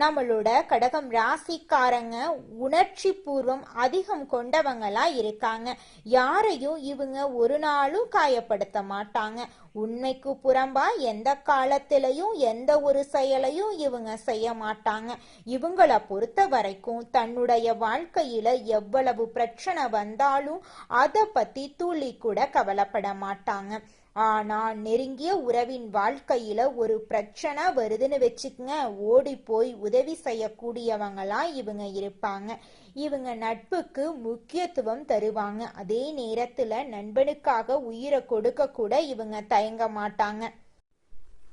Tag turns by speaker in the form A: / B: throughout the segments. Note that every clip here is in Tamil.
A: நம்மளோட கடகம் ராசிக்காரங்க உணர்ச்சி பூர்வம் அதிகம் கொண்டவங்களா இருக்காங்க. யாரையும் இவங்க ஒரு நாளும் காயப்படுத்த மாட்டாங்க. உண்மைக்கு புறம்பா எந்த காலத்திலையும் எந்த ஒரு செயலையும் இவங்க செய்ய மாட்டாங்க. இவங்கள பொறுத்த வரைக்கும் தன்னுடைய வாழ்க்கையில எவ்வளவு பிரச்சனை வந்தாலும் அதை பத்தி துளி கூட கவலைப்பட மாட்டாங்க. ஆனா நெருங்கிய உறவின் வாழ்க்கையில ஒரு பிரச்சனை வருதுன்னு வச்சுக்கங்க. ஓடி போய் உதவி செய்யக்கூடியவங்களாம் இவங்க இருப்பாங்க. இவங்க நட்புக்கு முக்கியத்துவம் தருவாங்க. அதே நேரத்துல நண்பனுக்காக உயிரை கொடுக்க கூட இவங்க தயங்க மாட்டாங்க.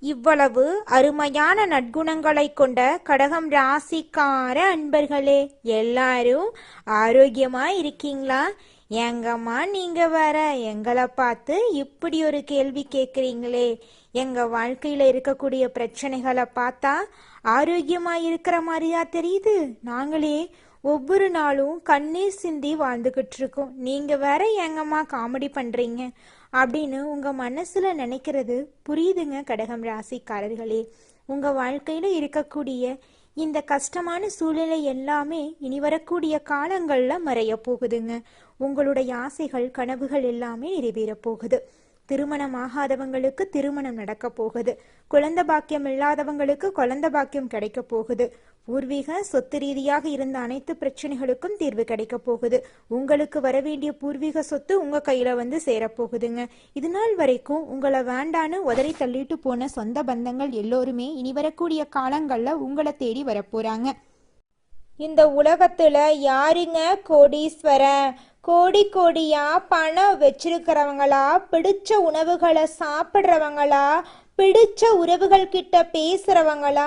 A: இவ்வளவு அருமையான நற்குணங்களை கொண்ட கடகம் ராசிக்கார அன்பர்களே எல்லாரும் ஆரோக்கியமா இருக்கீங்களா? எங்கம்மா நீங்க வேற? எங்களை பார்த்து இப்படி ஒரு கேள்வி கேட்குறீங்களே. எங்க வாழ்க்கையில இருக்கக்கூடிய பிரச்சனைகளை பார்த்தா ஆரோக்கியமா இருக்கிற மாதிரியா தெரியுது. நாங்களே ஒவ்வொரு நாளும் கண்ணீர் சிந்தி வாழ்ந்துகிட்டு இருக்கோம். நீங்க வேற எங்கம்மா காமெடி பண்றீங்க? அப்படின்னு உங்க மனசுல நினைக்கிறது புரியுதுங்க கடகம் ராசிக்காரர்களே. உங்க வாழ்க்கையில இருக்கக்கூடிய இந்த கஷ்டமான சூழ்நிலை எல்லாமே இனி வரக்கூடிய காலங்களில் மறைய போகுதுங்க. உங்களுடைய ஆசைகள் கனவுகள் எல்லாமே நிறைவேறப் போகுது. திருமணம் ஆகாதவங்களுக்கு திருமணம் நடக்க போகுது. குழந்த பாக்கியம் இல்லாதவங்களுக்கு குழந்த பாக்கியம் கிடைக்க போகுது. பூர்வீக சொத்து ரீதியாக இருந்த அனைத்து பிரச்சனைகளுக்கும் தீர்வு கிடைக்க போகுது. உங்களுக்கு வர வேண்டிய பூர்வீக சொத்து உங்க கையில வந்து சேரப்போகுதுங்க. இது நாள் வரைக்கும் உங்களை வேண்டான்னு உதறி தள்ளிட்டு போன சொந்த பந்தங்கள் எல்லோருமே இனி வரக்கூடிய காலங்கள்ல உங்களை தேடி வரப்போறாங்க. இந்த உலகத்துல யாருங்க கோடீஸ்வரன் கோடி கோடியா பணம் வச்சிருக்கிறவங்களா? பிடிச்ச உணவுகளை சாப்பிட்றவங்களா? பிடிச்ச உறவுகள் கிட்ட பேசுறவங்களா?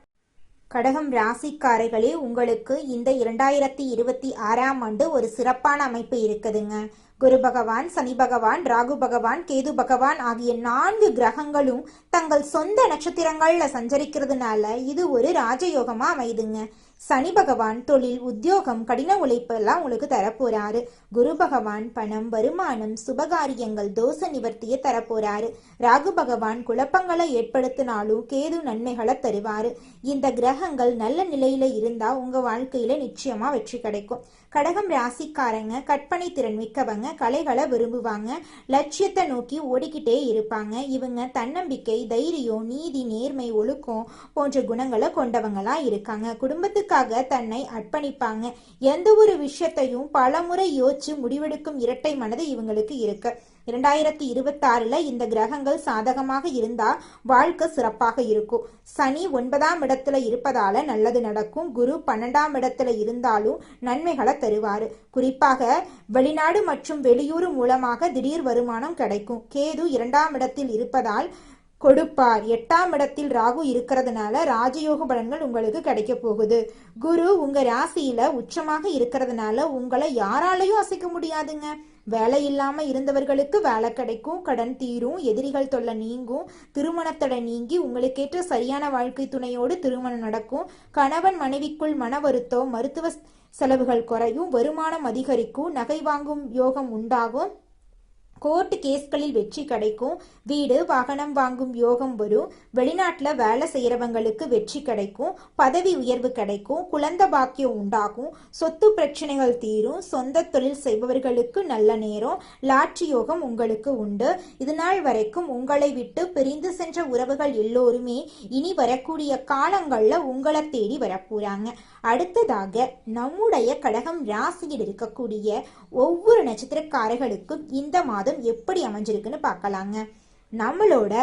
A: கடகம் ராசிக்காரைகளே உங்களுக்கு இந்த இரண்டாயிரத்தி இருபத்தி ஆறாம் ஆண்டு ஒரு சிறப்பான அமைப்பு இருக்குதுங்க. குரு பகவான் சனி பகவான் ராகு பகவான் கேது பகவான் ஆகிய நான்கு கிரகங்களும் தங்கள் சொந்த நட்சத்திரங்கள்ல சஞ்சரிக்கிறதுனால இது ஒரு ராஜயோகமா அமையுதுங்க சனி பகவான் தொழில் உத்தியோகம் கடின உழைப்பு எல்லாம் உங்களுக்கு தரப்போறாரு. குரு பகவான் பணம் வருமானம் சுபகாரியங்கள் தோச நிவர்த்தியை தரப்போறாரு. ராகு பகவான் குழப்பங்களை ஏற்படுத்தினாலும் கேது நன்மைகளை தருவாரு. இந்த கிரகங்கள் நல்ல நிலையில இருந்தா உங்க வாழ்க்கையில நிச்சயமா வெற்றி கிடைக்கும். கடகம் ராசிக்காரங்க கற்பனை திறன் மிக்கவங்க கலைகளை விரும்புவாங்க லட்சியத்தை நோக்கி ஓடிக்கிட்டே இருப்பாங்க. இவங்க தன்னம்பிக்கை தைரியம் நீதி நேர்மை ஒழுக்கம் போன்ற குணங்களை கொண்டவங்களா இருக்காங்க. குடும்பத்துக்கு குடும்பத்துக்காக தன்னை அர்ப்பணிப்பாங்க? எந்த ஒரு விஷயத்தையும் பலமுறை யோசிச்சு முடிவெடுக்கும் இரட்டை மனது இவங்களுக்கு இருக்கு. இரண்டாயிரத்தி இருபத்தாறுல இந்த கிரகங்கள் சாதகமாக இருந்தா வாழ்க்கை சிறப்பாக இருக்கும். சனி ஒன்பதாம் இடத்துல இருப்பதால நல்லது நடக்கும். குரு பன்னெண்டாம் இடத்துல இருந்தாலும் நன்மைகளை தருவாரு. குறிப்பாக வெளிநாடு மற்றும் வெளியூர் மூலமாக திடீர் வருமானம் கிடைக்கும். கேது இரண்டாம் இடத்தில் இருப்பதால் கொடுப்பார். எட்டாம் இடத்தில் ராகு இருக்கிறதுனால ராஜயோக பலன்கள் உங்களுக்கு கிடைக்க போகுது. குரு உங்க ராசியில உச்சமாக இருக்கிறதுனால உங்களை யாராலையும் அசைக்க முடியாதுங்க. வேலை இல்லாம இருந்தவர்களுக்கு வேலை கிடைக்கும் கடன் தீரும் எதிரிகள் தொல்லை நீங்கும் திருமணத்தடை நீங்கி உங்களுக்கேற்ற சரியான வாழ்க்கை துணையோடு திருமணம் நடக்கும். கணவன் மனைவிக்குள் மன வருத்தம் மருத்துவ செலவுகள் குறையும் வருமானம் அதிகரிக்கும் நகை வாங்கும் யோகம் உண்டாகும். கோர்ட் கேஸ்களில் வெற்றி கிடைக்கும். வீடு வாகனம் வாங்கும் யோகம் வரும். வெளிநாட்டில் வேலை செய்கிறவங்களுக்கு வெற்றி கிடைக்கும். பதவி உயர்வு கிடைக்கும். குழந்த பாக்கியம் உண்டாகும். சொத்து பிரச்சனைகள் தீரும். சொந்த தொழில் செய்பவர்களுக்கு நல்ல நேரம். லாட்சி யோகம் உங்களுக்கு உண்டு. இதுநாள் வரைக்கும் உங்களை விட்டு பிரிந்து சென்ற உறவுகள் எல்லோருமே இனி வரக்கூடிய காலங்களில் உங்களை தேடி வரப்போறாங்க. அடுத்ததாக நம்முடைய கடகம் ராசியில் இருக்கக்கூடிய ஒவ்வொரு நட்சத்திரக்காரர்களுக்கும் இந்த மாதம் எப்படி அமைஞ்சிருக்குன்னு பார்க்கலாங்க. நம்மளோட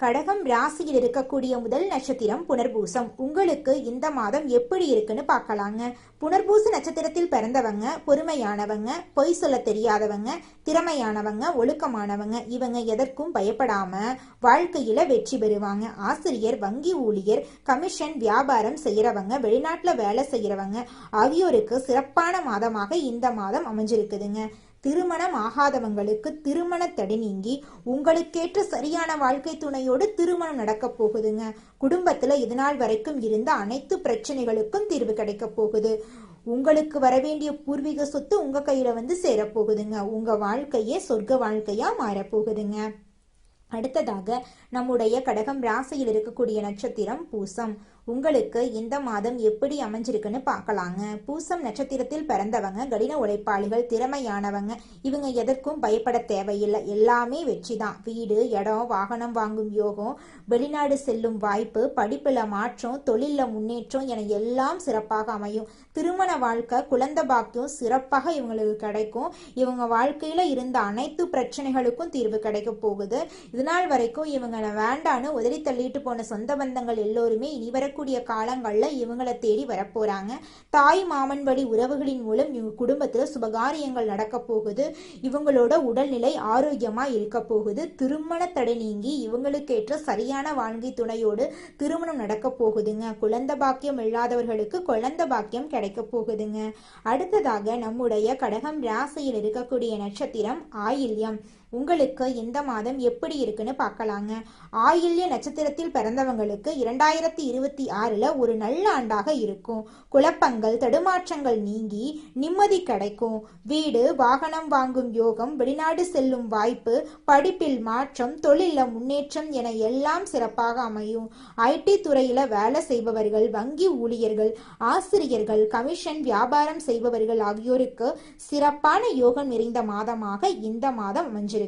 A: கடகம் ராசியில் இருக்கக்கூடிய முதல் நட்சத்திரம் புனர்பூசம். உங்களுக்கு இந்த மாதம் எப்படி இருக்குன்னு பார்க்கலாங்க. புனர்பூச நட்சத்திரத்தில் பிறந்தவங்க பொறுமையானவங்க பொய் சொல்ல தெரியாதவங்க திறமையானவங்க ஒழுக்கமானவங்க இவங்க எதற்கும் பயப்படாம வாழ்க்கையில வெற்றி பெறுவாங்க. ஆசிரியர் வங்கி ஊழியர் கமிஷன் வியாபாரம் செய்யறவங்க வெளிநாட்டுல வேலை செய்யறவங்க ஆகியோருக்கு சிறப்பான மாதமாக இந்த மாதம் அமைஞ்சிருக்குதுங்க. திருமணம் ஆகாதவங்களுக்கு திருமண தடை நீங்கி உங்களுக்கேற்ற சரியான வாழ்க்கை துணையோடு திருமணம் நடக்க போகுதுங்க. குடும்பத்துல இதுநாள் வரைக்கும் இருந்த அனைத்து பிரச்சனைகளுக்கும் தீர்வு கிடைக்க போகுது. உங்களுக்கு வரவேண்டிய பூர்வீக சொத்து உங்க கையில வந்து சேரப்போகுதுங்க உங்க வாழ்க்கையே சொர்க்க வாழ்க்கையா மாறப்போகுதுங்க அடுத்ததாக நம்முடைய கடகம் ராசியில் இருக்கக்கூடிய நட்சத்திரம் பூசம். உங்களுக்கு இந்த மாதம் எப்படி அமைஞ்சிருக்குன்னு பார்க்கலாங்க. பூசம் நட்சத்திரத்தில் பிறந்தவங்க கடின உழைப்பாளிகள் திறமையானவங்க இவங்க எதற்கும் பயப்பட தேவையில்லை. எல்லாமே வெற்றி தான் வீடு இடம் வாகனம் வாங்கும் யோகம் வெளிநாடு செல்லும் வாய்ப்பு படிப்பில் மாற்றம் தொழிலில் முன்னேற்றம் என எல்லாம் சிறப்பாக அமையும். திருமண வாழ்க்கை குழந்தை பாக்கியம் சிறப்பாக இவங்களுக்கு கிடைக்கும். இவங்க வாழ்க்கையில் இருந்த அனைத்து பிரச்சனைகளுக்கும் தீர்வு கிடைக்க போகுது. இதனால் வரைக்கும் இவங்க வேண்டான்னு உதறி தள்ளிட்டு போன சொந்த பந்தங்கள் எல்லோருமே இனி வரக்கூடிய காலங்களில் இவங்களை தேடி வரப்போகிறாங்க தாய் மாமன் வழி உறவுகளின் மூலம் இவங்க குடும்பத்தில் சுபகாரியங்கள் நடக்க போகுது. இவங்களோட உடல்நிலை ஆரோக்கியமாக இருக்க போகுது. திருமண தடை நீங்கி இவங்களுக்கேற்ற சரியான வாழ்க்கை துணையோடு திருமணம் நடக்க போகுதுங்க. குழந்த பாக்கியம் இல்லாதவர்களுக்கு குழந்த பாக்கியம் கிடைக்க போகுதுங்க. அடுத்ததாக நம்முடைய கடகம் ராசியில் இருக்கக்கூடிய நட்சத்திரம் ஆயில்யம். உங்களுக்கு இந்த மாதம் எப்படி இருக்குன்னு பார்க்கலாங்க. ஆயில்ய நட்சத்திரத்தில் பிறந்தவங்களுக்கு இரண்டாயிரத்தி இருபத்தி ஆறில் ஒரு நல்ல ஆண்டாக இருக்கும். குழப்பங்கள் தடுமாற்றங்கள் நீங்கி நிம்மதி கிடைக்கும். வீடு வாகனம் வாங்கும் யோகம் வெளிநாடு செல்லும் வாய்ப்பு படிப்பில் மாற்றம் தொழிலில் முன்னேற்றம் என எல்லாம் சிறப்பாக அமையும். ஐடி துறையில் வேலை செய்பவர்கள் வங்கி ஊழியர்கள் ஆசிரியர்கள் கமிஷன் வியாபாரம் செய்பவர்கள் ஆகியோருக்கு சிறப்பான யோகம் நிறைந்த மாதமாக இந்த மாதம் அமைஞ்சிருக்கு.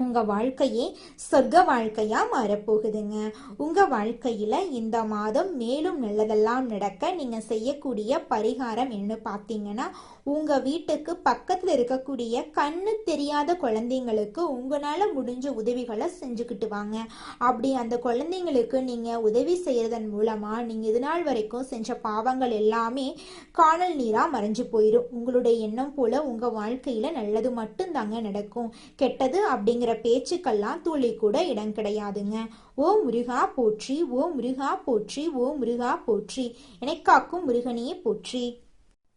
A: உங்க வாழ்க்கையே சொர்க்க வாழ்க்கையா மாறப்போகுதுங்க. உங்க வாழ்க்கையில இந்த மாதம் மேலும் நல்லதெல்லாம் நடக்க நீங்க செய்யக்கூடிய பரிகாரம் என்ன பார்த்தீங்கன்னா உங்க வீட்டுக்கு பக்கத்துல இருக்கக்கூடிய கண்ணு தெரியாத குழந்தைங்களுக்கு உங்களால முடிஞ்ச உதவிகளை செஞ்சுக்கிட்டு வாங்க. அப்படி அந்த குழந்தைங்களுக்கு நீங்க உதவி செய்யறதன் மூலமா நீங்க இது நாள் வரைக்கும் செஞ்ச பாவங்கள் எல்லாமே காணல் நீரா மறைஞ்சு போயிடும் உங்களுடைய எண்ணம் போல உங்க வாழ்க்கையில நல்லது மட்டும்தாங்க நடக்கும். கெட்டது அப்படிங்கிற பேச்சுக்கெல்லாம் துளி கூட இடம் கிடையாதுங்க. ஓ முருகா போற்றி ஓ முருகா போற்றி ஓ முருகா போற்றி. எனக்காக்கும் முருகனையே போற்றி.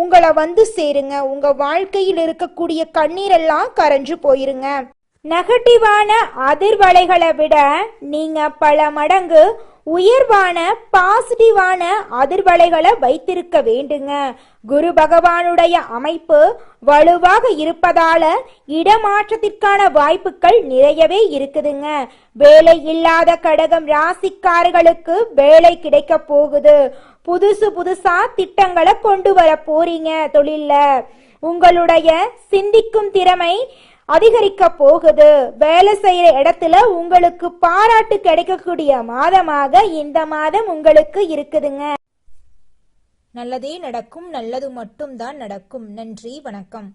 A: உங்களை வந்து சேருங்க. உங்க வாழ்க்கையில் இருக்கக்கூடிய கண்ணீரெல்லாம் கரைஞ்சு போயிருங்க. நெகட்டிவான அதிர்வலைகளை விட நீங்க பல மடங்கு உயர்வான பாசிட்டிவான அதிர்வலைகளை வைத்திருக்க வேண்டுங்க. குரு பகவானுடைய அமைப்பு வலுவாக இருப்பதால இடமாற்றத்திற்கான வாய்ப்புகள் நிறையவே இருக்குதுங்க. வேலை இல்லாத கடகம் ராசிக்காரர்களுக்கு வேலை கிடைக்க போகுது. புதுசு புதுசா திட்டங்களை கொண்டு வர போறீங்க தொழில்ல. உங்களுடைய சிந்திக்கும் திறமை அதிகரிக்க போகுது. வேலை செய்யற இடத்துல உங்களுக்கு பாராட்டு கிடைக்கக்கூடிய மாதமாக இந்த மாதம் உங்களுக்கு இருக்குதுங்க. நல்லதே நடக்கும் நல்லது மட்டும் தான் நடக்கும். நன்றி வணக்கம்.